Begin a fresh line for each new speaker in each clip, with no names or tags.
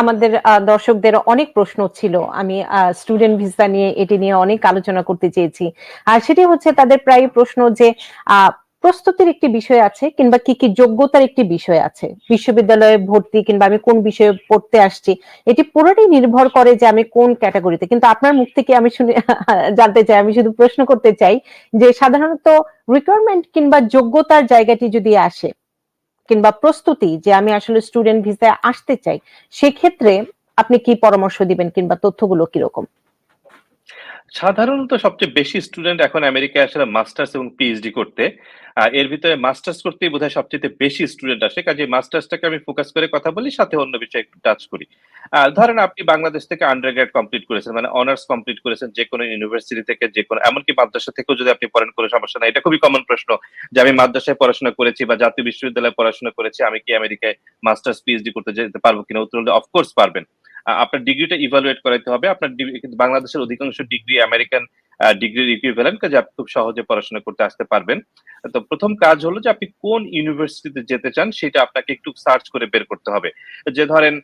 আমাদের দর্শকদের অনেক প্রশ্ন ছিল। আমি স্টুডেন্ট ভিসা নিয়ে এটি নিয়ে অনেক আলোচনা করতে চেয়েছি। আর সেটি হচ্ছে তাদের প্রায় প্রশ্ন যে প্রস্তুতির একটি বিষয় আছে কিংবা কি, কি যোগ্যতার একটি বিষয় আছে। বিশ্ববিদ্যালয়ে ভর্তি কিংবা আমি কোন বিষয়ে পড়তে আসছি। এটি পুরোটাই নির্ভর করে যে আমি কোন ক্যাটাগরিতে কিন্তু আপনার মুখ থেকে আমি শুনে জানতে চাই, আমি শুধু প্রশ্ন করতে চাই যে সাধারণত রিকোয়ারমেন্ট কিংবা যোগ্যতার জায়গাটি যদি আসে কিংবা প্রস্তুতি যে আমি আসলে স্টুডেন্ট ভিসায় আসতে চাই, সেক্ষেত্রে আপনি কি পরামর্শ দিবেন কিংবা তথ্যগুলো কীরকম?
সাধারণত সবচেয়ে বেশি স্টুডেন্ট এখন আমেরিকায় আসলে মাস্টার্স এবং পিএইচডি করতে। এর ভিতরে মাস্টার্স করতেই বোধহয় সবচেয়ে বেশি স্টুডেন্ট আসে। কাজেই মাস্টার্সটাকে আমি ফোকাস করে কথা বলি, সাথে অন্য বিষয়ে একটু টাচ করি। ধরেন আপনি বাংলাদেশ থেকে আন্ডারগ্রেড কমপ্লিট করেছেন, মানে অনার্স কমপ্লিট করেছেন যেকোনো ইউনিভার্সিটি থেকে যেকোনো এমনকি মাদ্রাসা থেকেও যদি আপনি পড়েন কোনো সমস্যা নাই। এটা খুবই কমন প্রশ্ন যে আমি মাদ্রাসায় পড়াশোনা করেছি বা জাতীয় বিশ্ববিদ্যালয়ে পড়াশোনা করেছি। আমি কি আমেরিকায় মাস্টার্স, পিএইচডি করতে যেতে পারব কিনা? উত্তর হলো অফ কোর্স পারবেন। আপনার ডিগ্রিটা ইভালুয়েট করাইতে হবে। আপনার বাংলাদেশের অধিকাংশ ডিগ্রি আমেরিকান ডিগ্রির ইকুইভ্যালেন্ট কাজে আপনি খুব সহজে পড়াশোনা করতে আসতে পারবেন। তো প্রথম কাজ হলো যে আপনি কোন ইউনিভার্সিটিতে যেতে চান, সেটা আপনাকে একটু সার্চ করে বের করতে হবে। যে ধরেন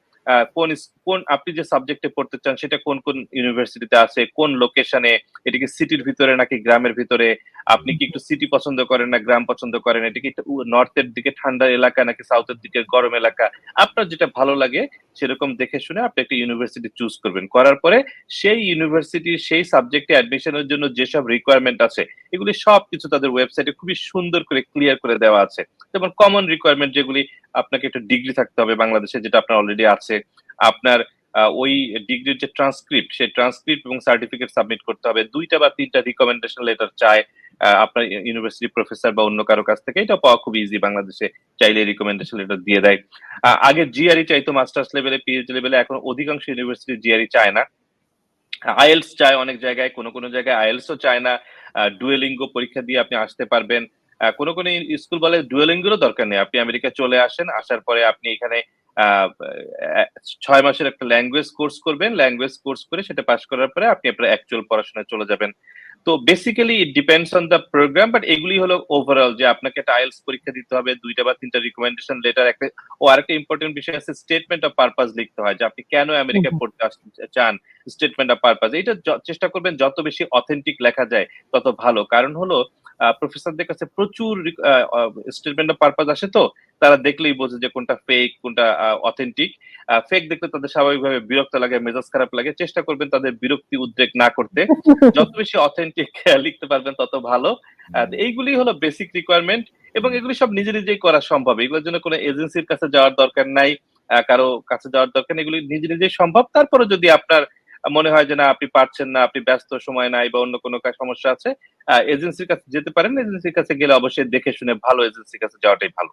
কোন কোন আপনি যে সাবজেক্টে পড়তে চান সেটা কোন, কোন ইউনিভার্সিটিতে আছে, কোন লোকেশনে, এটা কি সিটির ভিতরে নাকি গ্রামের ভিতরে, আপনি কি একটু সিটি পছন্দ করেন না গ্রাম পছন্দ করেন, এটা কি একটু নর্থ এর দিকে ঠান্ডা এলাকা নাকি সাউথ এর দিকে গরম এলাকা। আপনার যেটা ভালো লাগে সেরকম দেখে শুনে আপনি একটা ইউনিভার্সিটি চুজ করবেন। করার পরে সেই ইউনিভার্সিটির সেই সাবজেক্টে অ্যাডমিশনের জন্য যেসব রিকোয়ারমেন্ট আছে, এগুলি সবকিছু তাদের ওয়েবসাইটে খুবই সুন্দর করে ক্লিয়ার করে দেওয়া আছে। যেমন কমন রিকোয়ারমেন্ট যেগুলি আপনাকে একটা ডিগ্রি থাকতে হবে বাংলাদেশে যেটা আপনার অলরেডি আছে। আপনার আ ওই ডিগ্রির যে ট্রান্সক্রিপ্ট, সেই ট্রান্সক্রিপ্ট এবং সার্টিফিকেট সাবমিট করতে হবে। ২ টা বা ৩ টা রিকমেন্ডেশন লেটার চায় আপনার ইউনিভার্সিটি প্রফেসর বা অন্য কারও কাছ থেকে। এটা পাওয়া খুব ইজি বাংলাদেশে। চাইলে রিকমেন্ডেশন লেটার দিয়ে দেয়। আগে জিআরই চাইতো মাস্টার্স লেভেলে, পিএইচডি লেভেলে। এখন অধিকাংশ ইউনিভার্সিটি জিআরই চায় না। আইএলটিএস চায় অনেক জায়গায়, কোনো কোনো জায়গায় আইএলটিএস ও চায় না। ডুয়োলিঙ্গো পরীক্ষা দিয়ে আপনি আসতে পারবেন। কোন, কোন স্কুল বলে ডুয়োলিঙ্গোরও দরকার নেই। আপনি আমেরিকা চলে আসেন। আসার পরে আপনি এখানে ৬ মাসের একটা ল্যাঙ্গুয়েজ কোর্স করবেন। ল্যাঙ্গুয়েজ কোর্স করে সেটা পাস করার পরে আপনি আপনার অ্যাকচুয়াল পড়াশোনায় চলে যাবেন। তো basically it depends on the program but এগুলি হলো ওভারঅল যে আপনাকে একটা আইএলটিএস পরীক্ষা দিতে হবে। দুইটা বা ৩ টা রিকমেন্ডেশন লেটার একটা ও আরেকটা ইম্পোর্টেন্ট বিষয় আছে স্টেটমেন্ট অফ পারপাস লিখতে হয় যে আপনি কেন
হু,
আমেরিকায় পড়তে আসতে চান। Statement of purpose. এইটা য চেষ্টা করবেন যত বেশি অথেন্টিক লেখা যায় তত ভালো। কারণ হলো প্রফেসরদের কাছে প্রচুর স্টেটমেন্ট অফ পারপাস আসে তো। তারা দেখলেই বোঝে যে কোনটা ফেক, কোনটা অথেন্টিক। ফেক দেখলে তাদের স্বাভাবিকভাবে বিরক্ত লাগে, মেজাজ খারাপ লাগে। চেষ্টা করবেন তাদের বিরক্তি উদ্রেক না করতে। যত বেশি অথেন্টিক লিখতে পারবেন তত ভালো। এইগুলি হলো বেসিক রিকোয়ারমেন্ট এবং এগুলি সব নিজে, নিজেই করা সম্ভব। এগুলোর জন্য কোনো এজেন্সির কাছে যাওয়ার দরকার নাই। কারও কাছে যাওয়ার দরকার নেই। এগুলি নিজে, নিজেই সম্ভব। তারপরে যদি আপনার মনে হয় যে না আপনি পারছেন না, আপনি ব্যস্ত, সময় নাই বা অন্য কোনো সমস্যা আছে, এজেন্সির কাছে যেতে পারেন। এজেন্সির কাছে গেলে অবশ্যই দেখে শুনে ভালো এজেন্সির কাছে যাওয়াটাই ভালো।